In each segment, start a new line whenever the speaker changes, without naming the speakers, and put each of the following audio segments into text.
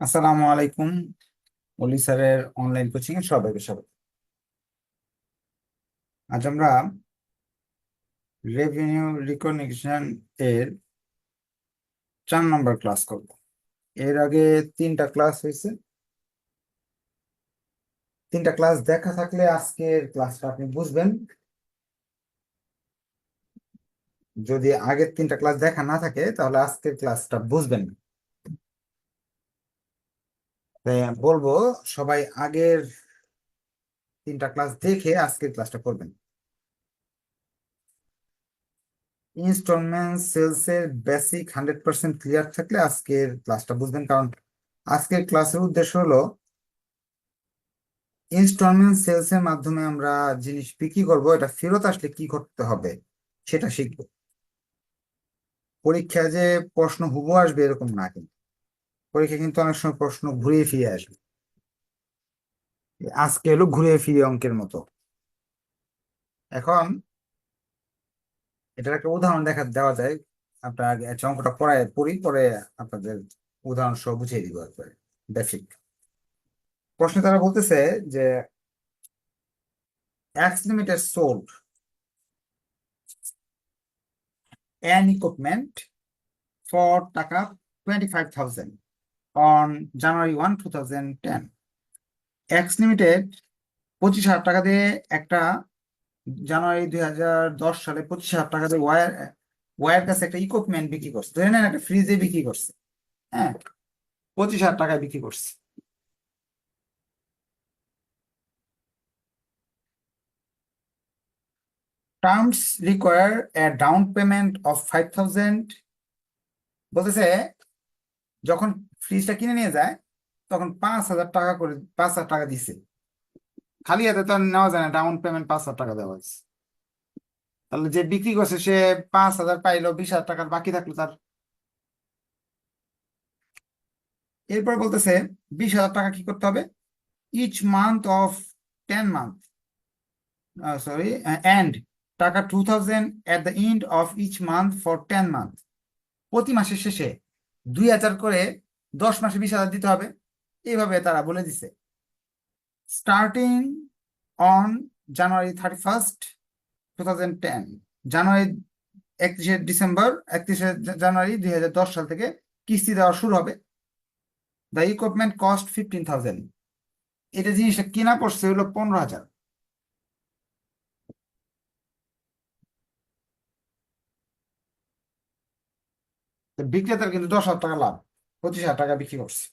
আসসালামু আলাইকুম। অলি স্যারের অনলাইন কোচিং এ সবাইকে স্বাগত। আজ আমরা রেভিনিউ রিকগনিশন এর চার নম্বর ক্লাস করব। এর আগে তিনটা ক্লাস হয়েছে। তিনটা ক্লাস দেখা থাকলে আজকের ক্লাসটা আপনি বুঝবেন। যদি আগের তিনটা ক্লাস দেখা না থাকে, তাহলে আজকের ক্লাসটা বুঝবেন না। তাই বলব সবাই আগের তিনটা ক্লাস দেখে আজকের ক্লাসটা করবেন। ইনস্টলমেন্ট সেলস এর বেসিক হান্ড্রেড পার্সেন্ট ক্লিয়ার থাকলে আজকের ক্লাসটা বুঝবেন, কারণ আজকের ক্লাসের উদ্দেশ্য হলো ইনস্টলমেন্ট সেলস এর মাধ্যমে আমরা জিনিস বিক্রি করব, এটা ফেরত আসলে কি করতে হবে সেটা শিখব। পরীক্ষায় যে প্রশ্ন হুবহু আসবে এরকম না কিন্তু। পরীক্ষা কিন্তু অনেক সময় প্রশ্ন ঘুরিয়ে ফিরে আসবে। আজকে হলো ঘুরে ফিরে অঙ্কের মতো। এখন এটার একটা উদাহরণ দেখা, দেওয়া যায়। আপনার অঙ্কটা পড়ায় পড়ি, পরে আপনাদের উদাহরণ সহ বুঝিয়ে দিব একবারে বেসিক প্রশ্নে তারা বলতেছে যে X limited sold an equipment for টাকা twenty five thousand on January one two thousand ten X limited পঁচিশ হাজার টাকা দিয়ে একটা জানুয়ারি দুই হাজার দশ সালে পঁচিশ হাজার টাকা দিয়ে ওয়ার ওয়ার কাছে একটা ইকুইপমেন্ট বিক্রি করছে। ধরে নেন একটা ফ্রিজে বিক্রি করছে। হ্যাঁ পঁচিশ হাজার টাকায় বিক্রি করছে। Terms require a down payment of five thousand বলতেছে যখন ফ্রিজটা কিনে নিয়ে যায়, তখন পাঁচ হাজার টাকা করে, পাঁচ হাজার টাকা দিছে। খালি হাতে তো নেওয়া যায় না ডাউন পেমেন্ট পাঁচ হাজার টাকা দেওয়া হয়েছে। তাহলে যে বিক্রি করছে, সে পাঁচ হাজার পাইলো, বিশ হাজার টাকার বাকি থাকল তার। এরপর বলতেছে, বিশ হাজার টাকা কি করতে হবে? Each month of ten month sorry and টাকা two thousand at the end of each month for ten month প্রতি মাসের শেষে দুই হাজার করে দশ মাসে বিশ হাজার দিতে হবে। এইভাবে তারা বলে দিছে। Starting on January thirty first two thousand ten জানুয়ারি একত্রিশে ডিসেম্বর, একত্রিশে জানুয়ারি দুই হাজার দশ সাল থেকে কিস্তি দেওয়া শুরু হবে। The equipment cost fifteen thousand এটা জিনিসটা কেনা পড়ছে হলো পনেরো হাজার। বিক্রেতার কিন্তু দশ হাজার টাকা লাভ, পঁচিশ হাজার টাকা বিক্রি করছে।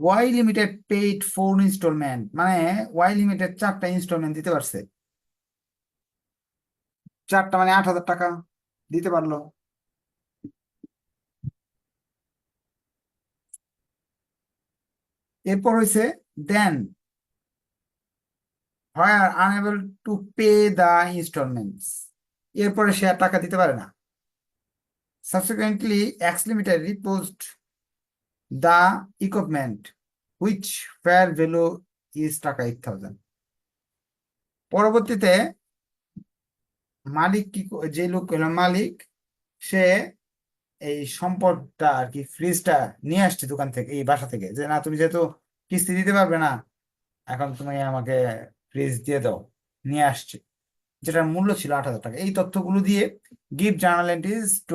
Y limited paid four installment মানে ওয়াই লিমিটেড চারটা ইনস্টলমেন্ট দিতে পারছে। চারটা মানে আট হাজার টাকা দিতে পারল। এরপর হয়েছে দেন হয় আর unable to pay the installments এরপরে সে টাকা দিতে পারে না। Subsequently, X Limited reposed the equipment, which fair value is টাকা এইট থাউজেন্ড পরবর্তীতে মালিক কি যে লোক হলো মালিক সে এই সম্পদটা আর কি ফ্রিজটা নিয়ে আসছে দোকান থেকে এই বাসা থেকে যে না তুমি যেহেতু কিস্তি দিতে পারবে না এখন তুমি আমাকে ফ্রিজ দিয়ে দাও নিয়ে আসছে। যেটার মূল্য ছিল আট হাজার টাকা। এই তথ্যগুলো দিয়ে gift journal entries to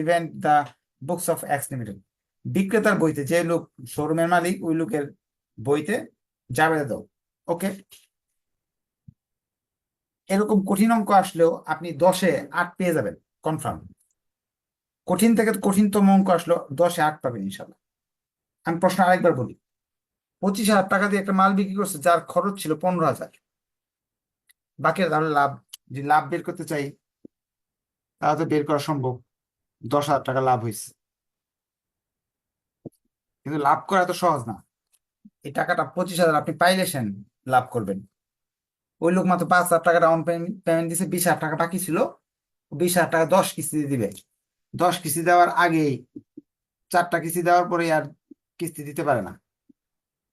event the books of X limited. বিক্রেতার বইতে যে লোক শোরুমের মালিক, ওই লোকের বইতে যাবে দাও। ওকে? এরকম কঠিন অঙ্ক আসলেও আপনি দশে আট পেয়ে যাবেন কনফার্ম কঠিন থেকে কঠিনতম অঙ্ক আসলেও দশে আট পাবেন ইনশাল্লাহ আমি প্রশ্ন আরেকবার বলি। পঁচিশ হাজার টাকা দিয়ে একটা মাল বিক্রি করছে, যার খরচ ছিল পনেরো হাজার। বাকি তাহলে লাভ যদি লাভ বের করতে চাই, তাহলে তো বের করা সম্ভব। দশ হাজার টাকা লাভ হয়েছে। কিন্তু লাভ করা এত সহজ না। এই টাকাটা পঁচিশ হাজার আপনি পাইলেছেন লাভ করবেন। ওই লোক মাত্র পাঁচ হাজার টাকা ডাউন পেমেন্ট দিছে, বিশ হাজার টাকা বাকি ছিল? বিশ হাজার টাকা দশ কিস্তি দিবে। দশ কিস্তি দেওয়ার আগেই চারটা কিস্তি দেওয়ার পরে আর কিস্তি দিতে পারে না।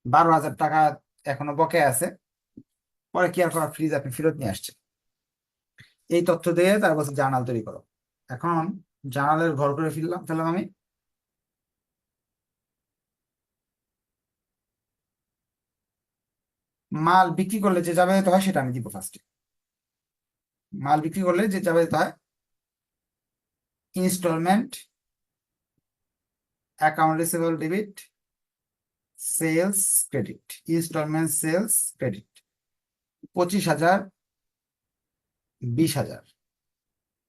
বারো হাজার টাকা এখনও বকেয়া আছে। পরে কি আর করা? ফ্রিজ আপনি ফেরত নিয়ে আসছেন। এই তথ্য দিয়ে তার বলছে জার্নাল তৈরি করো। এখন জার্নালের ঘর করে ফেললাম ফেললাম আমি। মাল বিক্রি করলে যে যাবে হয় সেটা আমি দিব ফার্স্টে মাল বিক্রি করলে যে যাবে হয় installment account receivable debit sales credit installment sales credit পঁচিশ হাজার বিশ হাজার।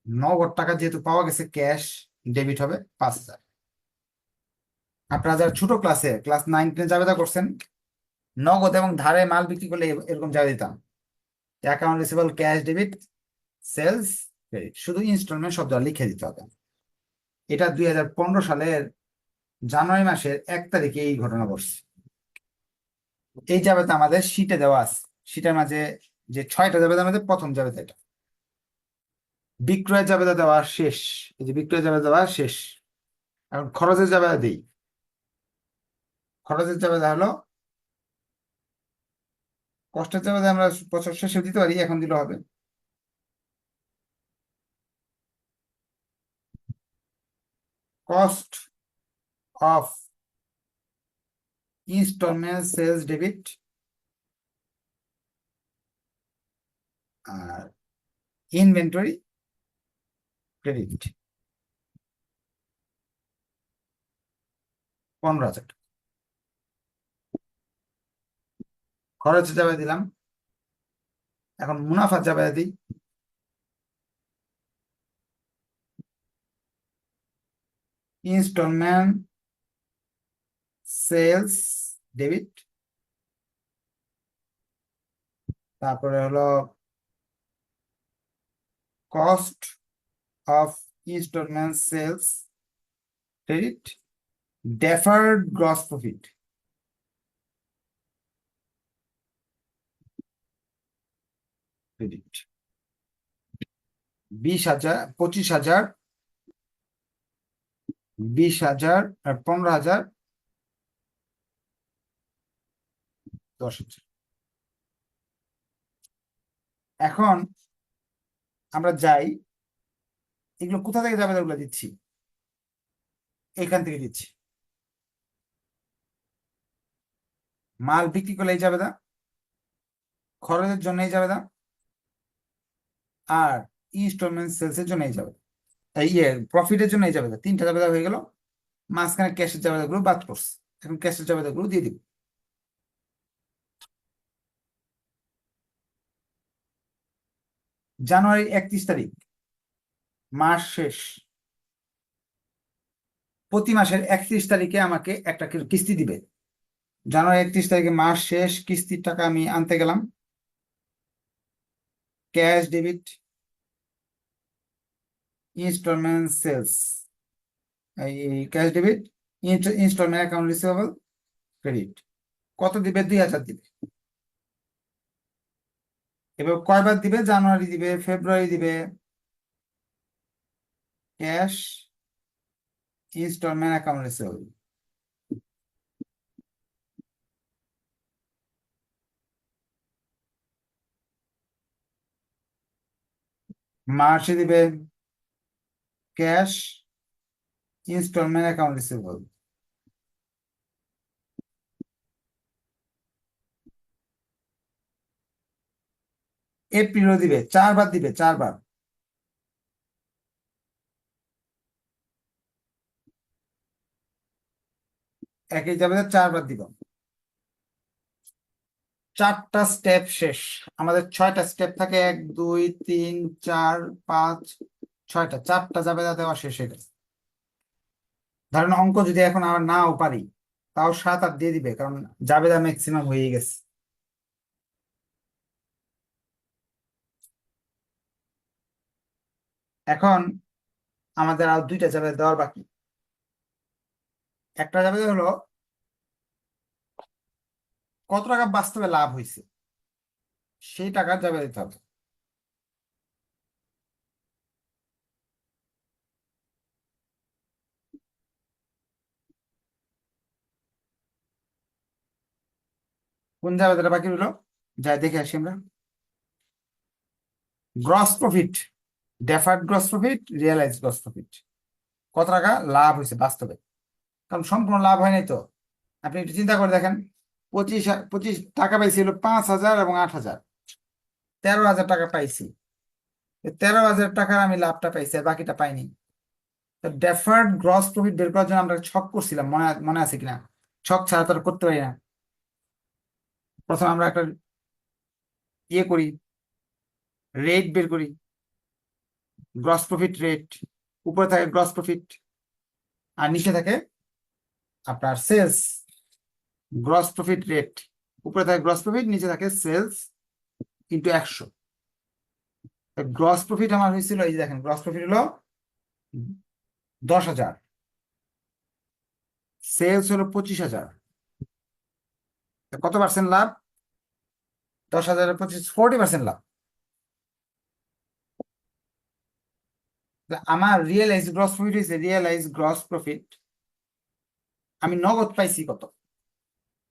নগদ টাকা যেহেতু পাওয়া গেছে, ক্যাশ, ডেবিট হবে পাঁচ হাজার। আপনারা যারা ছোট ক্লাসে, ক্লাস নাইন, টেনে জাবেদা করছেন, নগদ এবং ধারে মাল বিক্রি করলে এরকম যাবে দিতাম। Account receivable cash, debit, sales, credit. শুধু ইনস্টলমেন্ট শব্দ লিখে দিতে হবে। এটা দুই হাজার পনেরো সালের জানুয়ারি মাসের এক তারিখে এই ঘটনা ঘটছে। এই জাবেদা আমাদের শীটে দেওয়া আছে। শীটের মাঝে যে ছয়টা জাবেদার মধ্যে প্রথম জাবেদা এটা। বিক্রয় জাবেদা দেওয়া শেষ। এই যে বিক্রয় জাবেদা দেওয়া শেষ। এখন খরচের জাবেদা দিই। খরচের জাবেদা হলো, কষ্টের জাবেদা আমরা বছর শেষে দিতে পারি, এখন দিলে হবে। cost of installment sales debit R inventory credit পনেরো হাজার। খরচ যাবে দিলাম। এখন মুনাফা যাবে দিই। Installment sales debit. তারপরে হলো cost of installment sales credit deferred gross profit credit বিশ হাজার পঁচিশ হাজার বিশ হাজার। এখন আমরা যাই এগুলো কোথা থেকে যাবে এগুলো দিচ্ছি? এখান থেকে দিচ্ছি। মাল বিক্রি করলে এই যাবে না। খরচের জন্য এই যাবে না। আর ইনস্টলমেন্ট সেলসের জন্য এই যাবে ইয়ে প্রফিটের জন্য এই যাবে তিনটা জাবেদা হয়ে গেল। মাঝখানে ক্যাশের জাবেদাগুলো বাদ করছে এখন ক্যাশের জাবেদাগুলো দিয়ে দিব। জানুয়ারি একত্রিশ তারিখ। মাস শেষ। প্রতি মাসের একত্রিশ তারিখে আমাকে একটা কিস্তি দিবে। জানুয়ারি একত্রিশ তারিখে মাস শেষ, কিস্তির টাকা আমি আনতে গেলাম। Cash, debit, installment sales. এই cash, debit installment account receivable, credit. কত দিবে? দুই হাজার দিবে। এবার কয়বার দিবে? জানুয়ারি দিবে, ফেব্রুয়ারি দিবে। ক্যাশ ইনস্টলমেন্ট অ্যাকাউন্ট রিসিভেবল মার্চে দিবে ক্যাশ ইনস্টলমেন্ট অ্যাকাউন্ট রিসিভেবল এপ্রিলও দিবে, চারবার দিবে, চারবার। একই যাবে চারবার দিব। চারটা স্টেপ শেষ। আমাদের ছয়টা স্টেপ থাকে। এক, দুই, তিন, চার, পাঁচ, ছয়টা। চারটা জাবেদা দেওয়া শেষ হয়ে গেছে। ধরেন অঙ্ক যদি এখন আর নাও পারি, তাও সাত আট দিয়ে দিবে, কারণ জাবেদা ম্যাক্সিমাম হয়ে গেছে। এখন আমাদের আর দুইটা জাবেদা দেওয়ার বাকি। একটা জাবেদা হলো, কত টাকা বাস্তবে লাভ হয়েছে সেই টাকা যাবে দিতে হবে। কোন জাবেদাটা বাকি রইল? যাই দেখে আসি আমরা। Gross profit deferred gross profit realize gross profit কত টাকা লাভ হয়েছে বাস্তবে? কারণ সম্পূর্ণ লাভ হয়নি তো। আপনি একটু চিন্তা করে দেখেন, পঁচিশ পঁচিশ টাকা পাইছি হলো পাঁচ হাজার এবং আট হাজার। তেরো হাজার টাকা পাইছি। তেরো হাজার টাকার আমি লাভটা পাইছি আর বাকিটা পাইনি। ডেফার্ড গ্রস প্রফিট বের করার জন্য আমরা ছক করছিলাম, মনে মনে আছে কিনা? ছক ছাড়া তো করতে পারি না। প্রথম আমরা একটা ইয়ে করি রেট বের করি গ্রস প্রফিট রেট উপরে থাকে গ্রস প্রফিট আর নিচে থাকে আপনার সেলস গ্রস প্রফিট রেট উপরে থাকে গ্রস প্রফিট নিচে থাকে সেলস ইন্টু একশো। গ্রস প্রফিট আমার হয়েছিল, এই যে দেখেন গ্রস প্রফিট হলো দশ হাজার। সেলস হলো পঁচিশ হাজার। কত পার্সেন্ট লাভ? দশ হাজারের পঁচিশ ফোরটি পার্সেন্ট লাভ। আমার রিয়েলাইজ গ্রস প্রফিট হয়েছে রিয়েলাইজ গ্রস প্রফিট আমি নগদ পাইছি কত?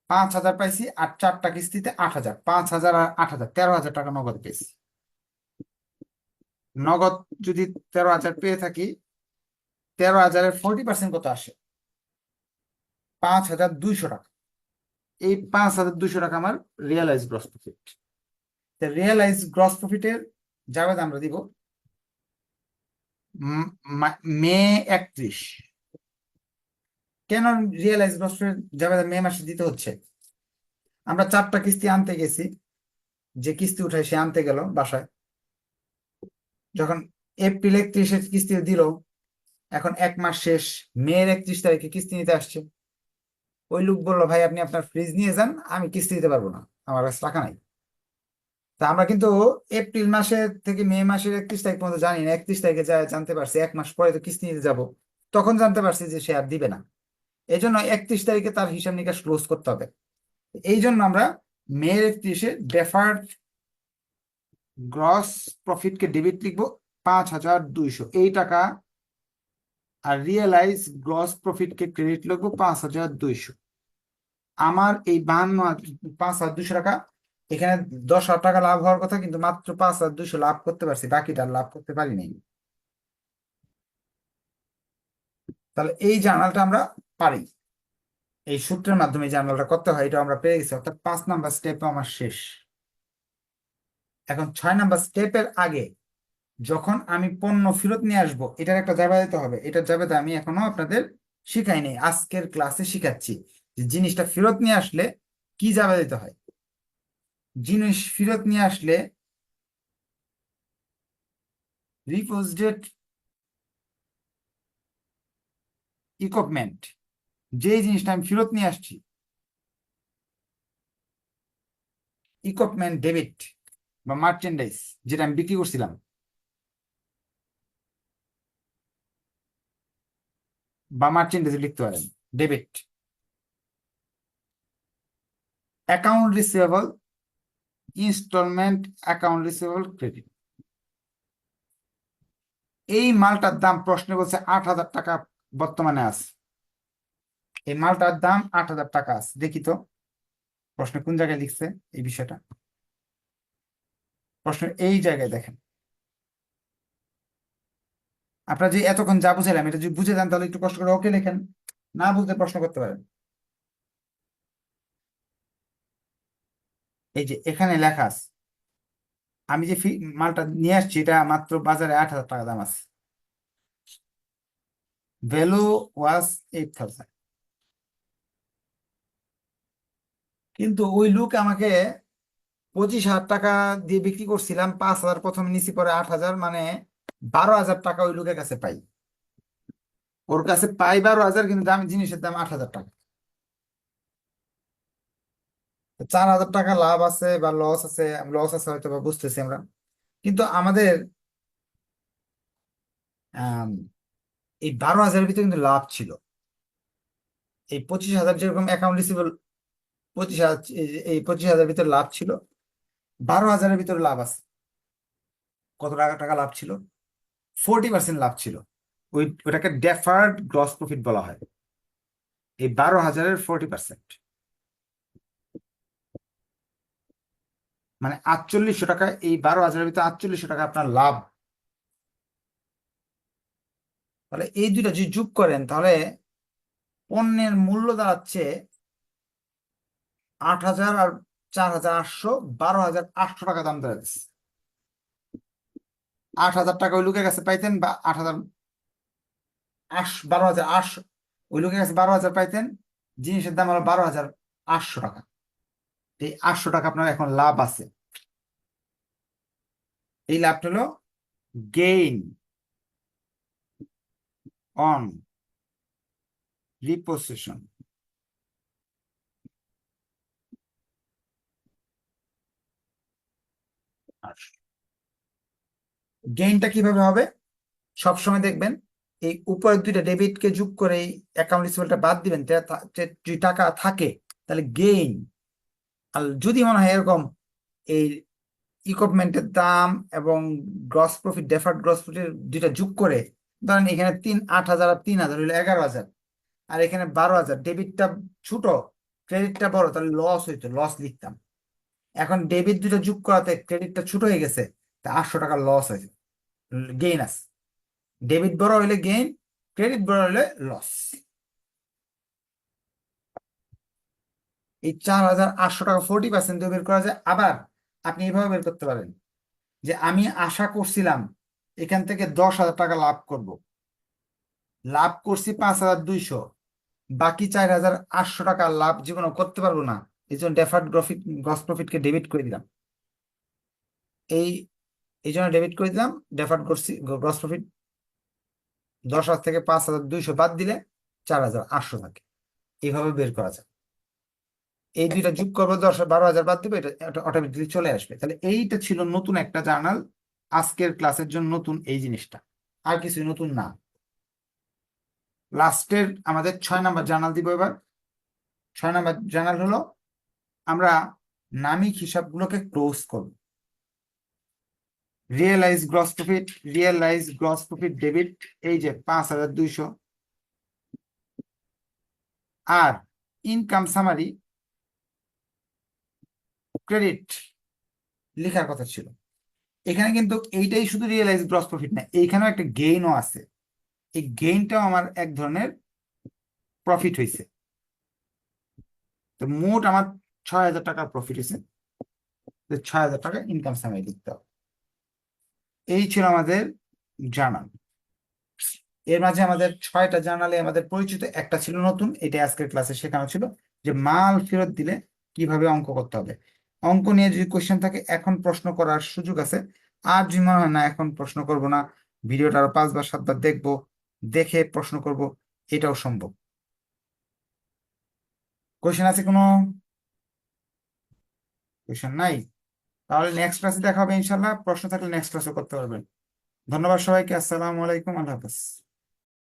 পাঁচ হাজার পাইছি আর চারটা কিস্তিতে আট হাজার। পাঁচ হাজার আর আট হাজার। তেরো হাজার টাকা নগদ পেয়েছি। নগদ যদি তেরো হাজার পেয়ে থাকি, তেরো হাজারের ফোরটি পার্সেন্ট কত আসে? পাঁচ হাজার দুইশো টাকা। এই পাঁচ হাজার দুইশো টাকা আমার realize gross profit realize gross প্রফিটের জাবেদ আমরা দিব মে একত্রিশ। কেন রিয়েলাইজ প্রফিট জাবেদ মে মাসে দিতে হচ্ছে? আমরা চারটা কিস্তি আনতে গেছি। যে কিস্তি উঠায় সে আনতে গেল বাসায়। যখন এপ্রিল একত্রিশে কিস্তি দিল, এখন এক মাস শেষ, মেয়ের একত্রিশ তারিখে কিস্তি নিতে আসছে। ওই লোক বলল, ভাই, আপনি আপনার ফ্রিজ নিয়ে যান, আমি কিস্তি দিতে পারব না, আমার কাছে টাকা নাই। তা আমরা কিন্তু এপ্রিল মাসে থেকে মে মাসের একত্রিশ তারিখ পর্যন্ত জানি না, একত্রিশ তারিখে যা জানতে পারছি, এক মাস পরে তো কিস্তি নিতে যাব। তখন জানতে পারছি যে সে আর দিবে না। এই জন্য একত্রিশ তারিখে তার হিসাব নিকাশ ক্লোজ করতে হবে। এই জন্য আমরা মেয়ের একত্রিশে ডেফার্ড গ্রস প্রফিটকে ডেবিট লিখব পাঁচ হাজার দুইশো। এই টাকা আর রিয়েলাইজ গ্রস প্রফিটকে ক্রেডিট লিখব পাঁচ হাজার দুইশো। আমার এই বাহান্ন পাঁচ হাজার দুইশো টাকা, এখানে দশ হাজার টাকা লাভ হওয়ার কথা, কিন্তু মাত্র পাঁচ হাজার দুইশো লাভ করতে পারছি, বাকিটা লাভ করতে পারি নাই। তাহলে এই জার্নালটা আমরা পারি। এই সূত্রের মাধ্যমে জার্নালটা করতে হয় এটা আমরা পেয়ে গেছি। অর্থাৎ পাঁচ নাম্বার স্টেপ আমার শেষ। এখন ছয় নাম্বার স্টেপের আগে যখন আমি পণ্য ফেরত নিয়ে আসব, এটার একটা জায়গা দিতে হবে। এটার জায়গাতে আমি এখনও আপনাদের শিখাইনি আজকের ক্লাসে শিখাচ্ছি। যে জিনিসটা ফেরত নিয়ে আসলে কি জায়গা দিতে হয়? জিনিস ফেরত নিয়ে আসলে রিপোজিটেড ইকুইপমেন্ট যে জিনিসটা আমি ফেরত নিয়ে আসছি ইকুইপমেন্ট ডেবিট বা মার্চেন্ডাইজ যেটা আমি বিক্রি করছিলাম, বা মার্চেন্ডাইজ লিখতে পারেন debit account receivable installment account receivable credit এই মালটার দাম প্রশ্নে বলছে আট হাজার টাকা বর্তমানে আছে। এই মালটার দাম আট হাজার টাকা আছে। দেখি তো, প্রশ্নে কোন জায়গায় লিখছে এই বিষয়টা? প্রশ্ন এই জায়গায় দেখেন। আপনারা যে এতক্ষণ যা বুঝাইলাম, এটা যদি বুঝে দেন তাহলে একটু কষ্ট করে ওকে লেখেন, না বুঝতে প্রশ্ন করতে পারেন। এই যে এখানে লেখা আছে, আমি যে মালটা নিয়ে আসছি, এটা মাত্র বাজারে আট হাজার টাকা দাম আছে। Value was eight thousand. কিন্তু ওই লোক আমাকে পঁচিশ হাজার টাকা দিয়ে বিক্রি করছিলাম পাঁচ হাজার প্রথমে নিছি পরে আট হাজার মানে বারো হাজার টাকা ওই লোকের কাছে পাই। ওর কাছে পাই বারো হাজার কিন্তু দাম জিনিসের দাম আট হাজার টাকা। চার হাজার টাকা লাভ আছে বা লস আছে লস আছে হয়তো বা বুঝতেছি আমরা। কিন্তু আমাদের আম, এই বারো হাজারের ভিতরে কিন্তু লাভ ছিল। এই পঁচিশ হাজার যেরকম অ্যাকাউন্ট রিসিভেবল পঁচিশ হাজার, এই পঁচিশ হাজারের ভিতরে লাভ ছিল। বারো হাজারের ভিতরে লাভ আছে। কত টাকা টাকা লাভ ছিল? ফোরটি পার্সেন্ট লাভ ছিল। ওই, ওটাকে ডেফার্ড গ্রস প্রফিট বলা হয়। এই বারো হাজারের ফোরটি পার্সেন্ট মানে আটচল্লিশশো টাকা, এই বারো হাজারের ভিতরে আটচল্লিশশো টাকা আপনার লাভ। তাহলে এই দুইটা যদি যোগ করেন, তাহলে পণ্যের মূল্য দাঁড়াচ্ছে আট হাজার আর চার হাজার আটশো, বারো হাজার আটশো টাকা দাম আট হাজার টাকা ওই লোকের কাছে পাইতেন বা আট হাজার, আটশো, বারো হাজার ওই লোকের কাছে বারো হাজার পাইতেন, জিনিসের দাম হলো বারো হাজার আটশো টাকা। এই আটশো টাকা আপনার এখন লাভ আছে। এই লাভটা হলো গেইন অন রিপোসেশন গেইনটা কীভাবে হবে? সবসময় দেখবেন, এই উপরের দুইটা ডেবিটকে যোগ করে এই অ্যাকাউন্ট রিসিভেলটা বাদ দিবেন যদি টাকা থাকে, তাহলে গেইন আর যদি মনে হয় এরকম এই ইকুইপমেন্টের দাম এবং gross profit deferred gross profit দুইটা যোগ করে, ধরেন এখানে তিন, আট হাজার আর তিন হাজার হইল এগারো হাজার, আর এখানে বারো হাজার ডেবিটটা ছোট ক্রেডিটটা বড়, তাহলে লস হইতো লস লিখতাম। এখন ডেবিট দুটো যোগ করাতে ক্রেডিটটা ছোট হয়ে গেছে, তা আটশো টাকা লস হয়েছে। গেইন আছে। ডেবিট বড় হইলে গেইন ক্রেডিট বড় হইলে লস এই চার হাজার আটশো টাকা ফোরটি পার্সেন্ট বের করা যায়। আবার আপনি এইভাবে বের করতে পারেন যে আমি আশা করছিলাম এখান থেকে দশ হাজার টাকা লাভ করব। লাভ করছি পাঁচ হাজার দুইশো। বাকি চার হাজার আটশো টাকা লাভ জীবনে করতে পারব না। এই জন্য ডেফার্ড প্রফিট গ্রস প্রফিটকে ডেবিট করে দিলাম। এই এই জন্য ডেবিট করে দিলাম ডেফার্ড গ্রস প্রফিট দশ হাজার থেকে পাঁচ হাজার দুইশো বাদ দিলে চার হাজার আটশো থাকে। এইভাবে বের করা যায়। এই দুইটা যোগ করব, দশ বারো হাজার বাদ দিবে, এটা অটোমেটিকলি চলে আসবে। তাহলে এইটা ছিল নতুন একটা জার্নাল, আজকের ক্লাসের জন্য নতুন এই জিনিসটা। আর কিছু নতুন না। লাস্টের আমাদের ছয় নাম্বার জার্নাল দিব এবার। ছয় নাম্বার জার্নাল হলো আমরা নামিক হিসাবগুলোকে ক্লোজ করব। Realize gross profit realize gross profit debit এই যে পাঁচ হাজার দুইশো। আর ইনকাম সামারি ক্রেডিট লেখার কথা ছিল। এখানে কিন্তু এইটাই শুধু রিয়েলাইজ গ্রস প্রফিট না, এইখানেও একটা গেইনও আছে। এই গেইনটাও আমার এক ধরনের প্রফিট হয়েছে তো মোট আমার ছয় হাজার টাকার প্রফিট হয়েছে। ছয় হাজার টাকা ইনকাম সামারি লিখতে হবে। এই ছিল আমাদের জার্নাল এর মাঝে আমাদের ছয়টা জার্নালে আমাদের পরিচিত, একটা ছিল নতুন এটা আজকের ক্লাসে শেখানো ছিল, যে মাল ফেরত দিলে কীভাবে অঙ্ক করতে হবে। অঙ্ক নিয়ে যদি কোয়েশ্চেন থাকে, এখন প্রশ্ন করার সুযোগ আছে। আর যদি মনে হয়, না, এখন প্রশ্ন করব না, ভিডিওটা আরও পাঁচবার, সাতবার দেখব, দেখে প্রশ্ন করব, এটাও সম্ভব। কোয়েশ্চেন আছে কোনো? কোয়েশ্চেন নাই। তাহলে নেক্সট ক্লাসে দেখা হবে ইনশাল্লাহ প্রশ্ন থাকলে নেক্সট ক্লাসে করতে পারবেন। ধন্যবাদ সবাইকে। আসসালামু আলাইকুম। আল্লাহ হাফেজ।